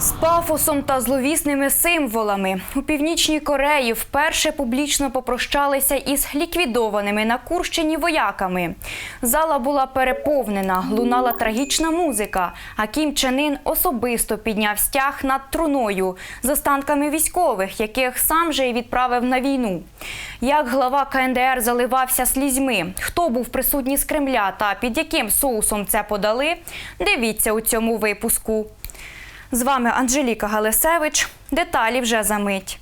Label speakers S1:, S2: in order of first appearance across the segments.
S1: З пафосом та зловісними символами у північній Кореї вперше публічно попрощалися із ліквідованими на Курщині вояками. Зала була переповнена, лунала трагічна музика. А Кім Чен Ін особисто підняв стяг над труною з останками військових, яких сам же й відправив на війну. Як глава КНДР заливався слізьми, хто був присутній з Кремля та під яким соусом це подали? Дивіться у цьому випуску. З вами Анжеліка Галисевич. Деталі вже за мить.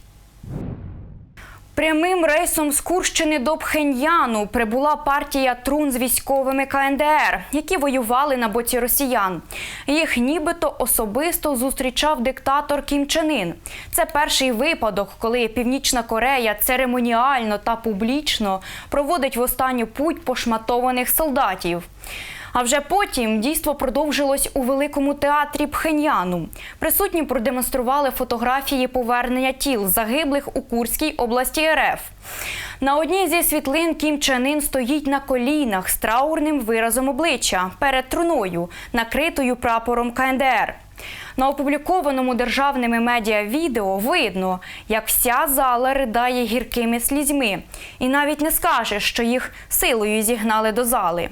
S1: Прямим рейсом з Курщини до Пхеньяну прибула партія трун з військовими КНДР, які воювали на боці росіян. Їх нібито особисто зустрічав диктатор Кім Чен Ін. Це перший випадок, коли Північна Корея церемоніально та публічно проводить в останню путь пошматованих солдатів. А вже потім дійство продовжилось у великому театрі Пхеньяну. Присутні продемонстрували фотографії повернення тіл загиблих у Курській області РФ. На одній зі світлин Кім Чен Ін стоїть на колінах з траурним виразом обличчя перед труною, накритою прапором КНДР. На опублікованому державними медіа відео видно, як вся зала ридає гіркими слізьми, і навіть не скажеш, що їх силою зігнали до зали.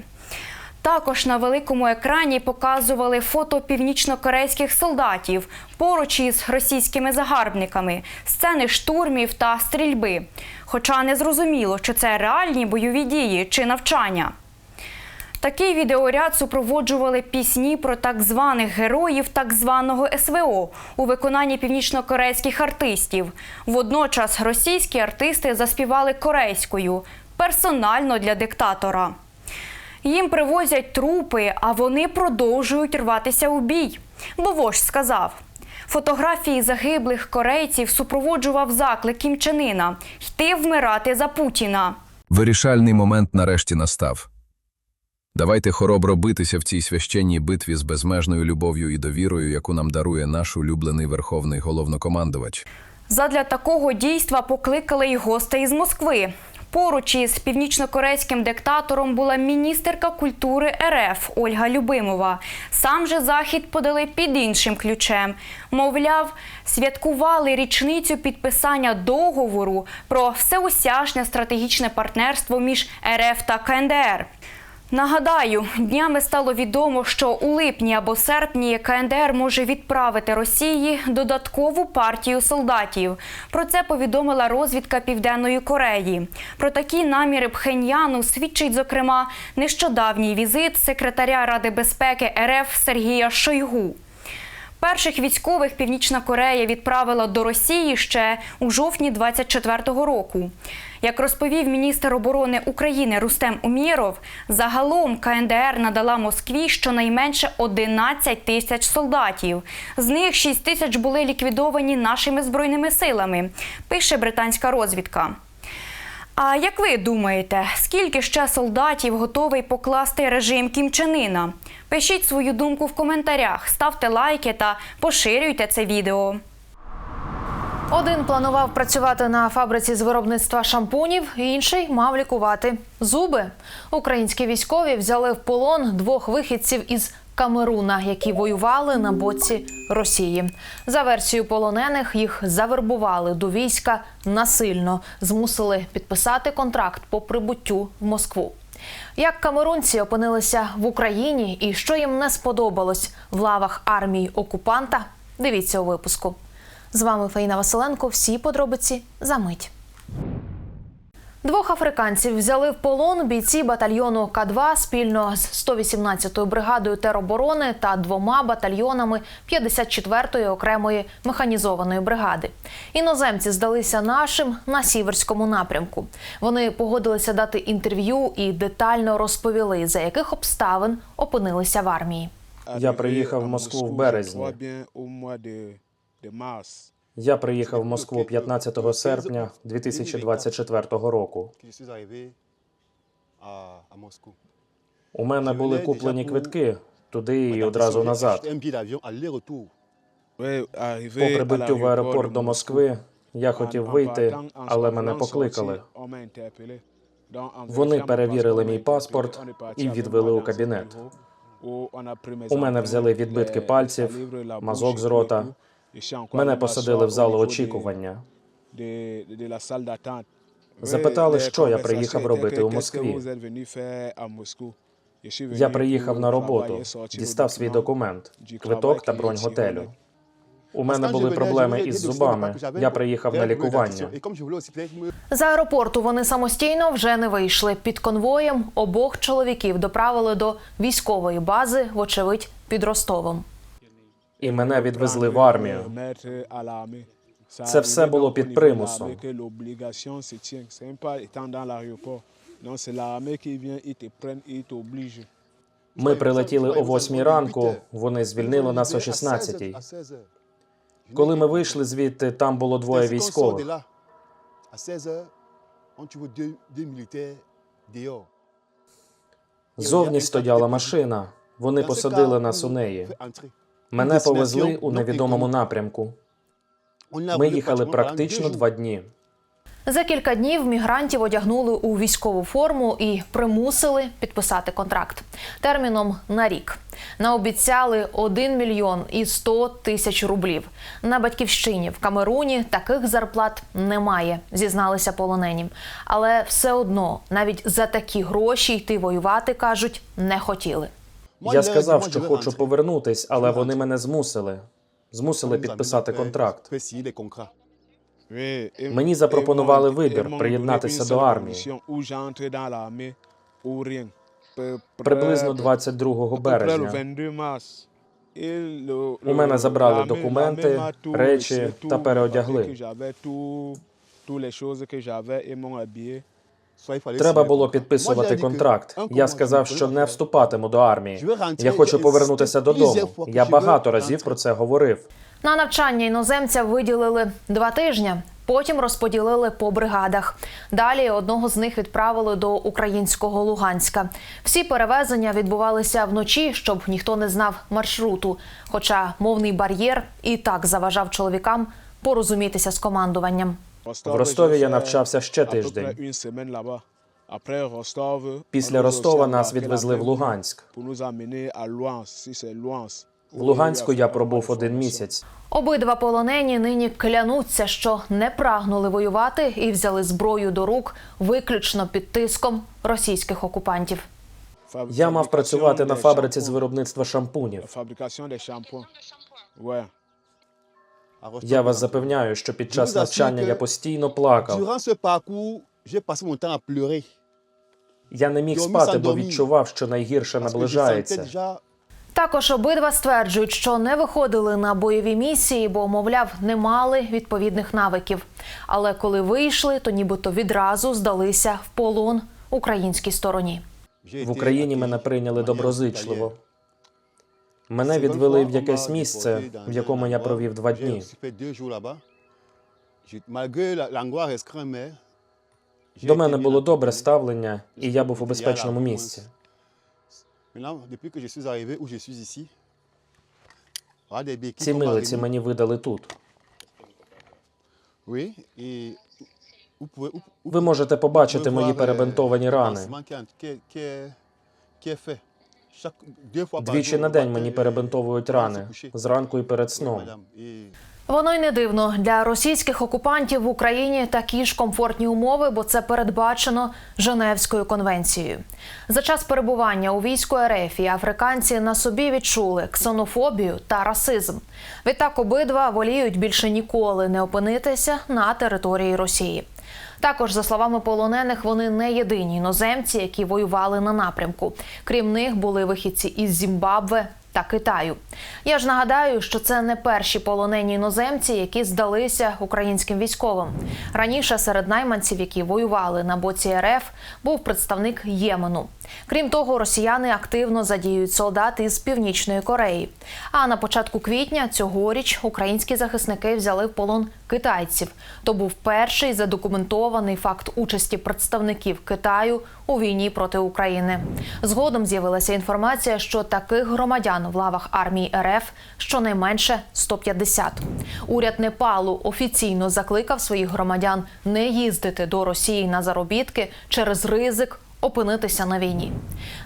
S1: Також на великому екрані показували фото північнокорейських солдатів поруч із російськими загарбниками, сцени штурмів та стрільби. Хоча не зрозуміло, чи це реальні бойові дії чи навчання. Такий відеоряд супроводжували пісні про так званих героїв так званого СВО у виконанні північнокорейських артистів. Водночас російські артисти заспівали корейською персонально для диктатора. Їм привозять трупи, а вони продовжують рватися у бій. Бо вождь сказав. Фотографії загиблих корейців супроводжував заклик Кім Чен Іна йти вмирати за Путіна.
S2: Вирішальний момент нарешті настав. Давайте хоробро битися в цій священній битві з безмежною любов'ю і довірою, яку нам дарує наш улюблений верховний головнокомандувач.
S1: Задля такого дійства покликали й гостей із Москви. Поруч із північнокорейським диктатором була міністерка культури РФ Ольга Любимова. Сам же захід подали під іншим ключем. Мовляв, святкували річницю підписання договору про всеосяжне стратегічне партнерство між РФ та КНДР. Нагадаю, днями стало відомо, що у липні або серпні КНДР може відправити Росії додаткову партію солдатів. Про це повідомила розвідка Південної Кореї. Про такі наміри Пхеньяну свідчить, зокрема, нещодавній візит секретаря Ради безпеки РФ Сергія Шойгу. Перших військових Північна Корея відправила до Росії ще у жовтні 24-го року. Як розповів міністр оборони України Рустем Умєров, загалом КНДР надала Москві щонайменше 11 тисяч солдатів. З них 6 тисяч були ліквідовані нашими збройними силами, пише британська розвідка. А як ви думаєте, скільки ще солдатів готовий покласти режим Кім Чен Іна? Пишіть свою думку в коментарях, ставте лайки та поширюйте це відео.
S3: Один планував працювати на фабриці з виробництва шампунів, інший мав лікувати зуби. Українські військові взяли в полон двох вихідців із Камеруна, які воювали на боці Росії. За версією полонених їх завербували до війська насильно, змусили підписати контракт по прибуттю в Москву. Як камерунці опинилися в Україні і що їм не сподобалось в лавах армії окупанта? Дивіться у випуску. З вами Фаїна Василенко. Всі подробиці за мить. Двох африканців взяли в полон бійці батальйону К2 спільно з 118-ю бригадою тероборони та двома батальйонами 54-ї окремої механізованої бригади. Іноземці здалися нашим на сіверському напрямку. Вони погодилися дати інтерв'ю і детально розповіли, за яких обставин опинилися в армії.
S4: Я приїхав в Москву в березні. Я приїхав в Москву 15 серпня 2024 року. У мене були куплені квитки туди і одразу назад. По прибуттю в аеропорт до Москви я хотів вийти, але мене покликали. Вони перевірили мій паспорт і відвели у кабінет. У мене взяли відбитки пальців, мазок з рота, Мене посадили в залу очікування. Запитали, що я приїхав робити у Москві. Я приїхав на роботу, дістав свій документ, квиток та бронь готелю. У мене були проблеми із зубами. Я приїхав на лікування.
S3: З аеропорту вони самостійно вже не вийшли. Під конвоєм обох чоловіків доправили до військової бази, вочевидь, під Ростовом.
S4: І мене відвезли в армію.
S5: Це все було під примусом.
S4: Ми прилетіли о 8 ранку, вони звільнили нас о 16. Коли ми вийшли звідти, там було двоє військових. Зовні стояла машина. Вони посадили нас у неї. Мене повезли у невідомому напрямку. Ми їхали практично два дні.
S3: За кілька днів мігрантів одягнули у військову форму і примусили підписати контракт терміном на рік. Наобіцяли 1 мільйон і 100 тисяч рублів. На батьківщині в Камеруні таких зарплат немає, зізналися полонені. Але все одно навіть за такі гроші йти воювати кажуть не хотіли.
S4: Я сказав, що хочу повернутись, але вони мене змусили. Змусили підписати контракт.
S5: Мені запропонували вибір приєднатися до армії.
S4: Приблизно 22 березня.
S5: У мене забрали документи, речі та переодягли.
S4: Треба було підписувати контракт. Я сказав, що не вступатиму до армії. Я хочу повернутися додому. Я багато разів про це говорив.
S3: На навчання іноземця виділили два тижні. Потім розподілили по бригадах. Далі одного з них відправили до українського Луганська. Всі перевезення відбувалися вночі, щоб ніхто не знав маршруту. Хоча мовний бар'єр і так заважав чоловікам порозумітися з командуванням.
S4: В Ростові я навчався ще тиждень. Після Ростова нас відвезли в Луганськ. В Луганську я пробув один місяць.
S3: Обидва полонені нині клянуться, що не прагнули воювати і взяли зброю до рук виключно під тиском російських окупантів.
S4: Я мав працювати на фабриці з виробництва шампунів. Я вас запевняю, що під час навчання я постійно плакав. Я не міг спати, бо відчував, що найгірше наближається.
S3: Також обидва стверджують, що не виходили на бойові місії, бо, мовляв, не мали відповідних навиків. Але коли вийшли, то нібито відразу здалися в полон українській стороні.
S4: В Україні мене прийняли доброзичливо. Мене відвели в якесь місце, в якому я провів два дні. До мене було добре ставлення, і я був у безпечному місці. Ці милиці мені видали тут. Ви можете побачити мої
S6: euh,
S4: перебинтовані рани. Двічі на день мені
S6: euh,
S4: перебинтовують рани зранку і перед сном.
S3: Воно й не дивно для російських окупантів в Україні такі ж комфортні умови, бо це передбачено Женевською конвенцією. За час перебування у війську РФ і африканці на собі відчули ксенофобію та расизм. Відтак обидва воліють більше ніколи не опинитися на території Росії. Також, за словами полонених, вони не єдині іноземці, які воювали на напрямку. Крім них були вихідці із Зімбабве та Китаю. Я ж нагадаю, що це не перші полонені іноземці, які здалися українським військовим. Раніше серед найманців, які воювали на боці РФ, був представник Ємену. Крім того, росіяни активно задіюють солдат із північної Кореї. А на початку квітня цьогоріч українські захисники взяли в полон китайців. То був перший задокументований факт участі представників Китаю у війні проти України. Згодом з'явилася інформація, що таких громадян в лавах армії РФ щонайменше 150. Уряд Непалу офіційно закликав своїх громадян не їздити до Росії на заробітки через ризик опинитися на війні.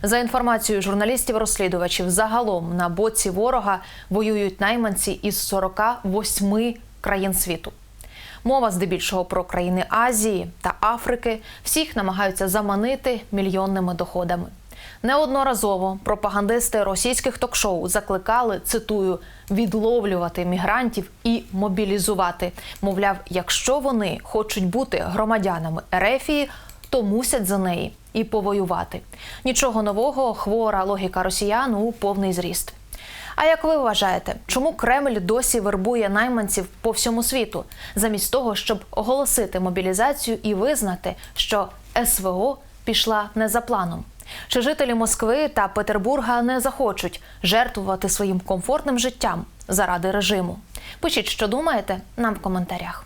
S3: За інформацією журналістів-розслідувачів, загалом на боці ворога воюють найманці із 48 країн світу. Мова здебільшого про країни Азії та Африки. Всіх намагаються заманити мільйонними доходами. Неодноразово пропагандисти російських ток-шоу закликали, цитую, відловлювати мігрантів і мобілізувати. Мовляв, якщо вони хочуть бути громадянами Ерефії, то мусять за неї і повоювати. Нічого нового, хвора логіка росіян у повний зріст. А як ви вважаєте, чому Кремль досі вербує найманців по всьому світу, замість того, щоб оголосити мобілізацію і визнати, що СВО пішла не за планом? Чи жителі Москви та Петербурга не захочуть жертвувати своїм комфортним життям заради режиму? Пишіть, що думаєте, нам в коментарях.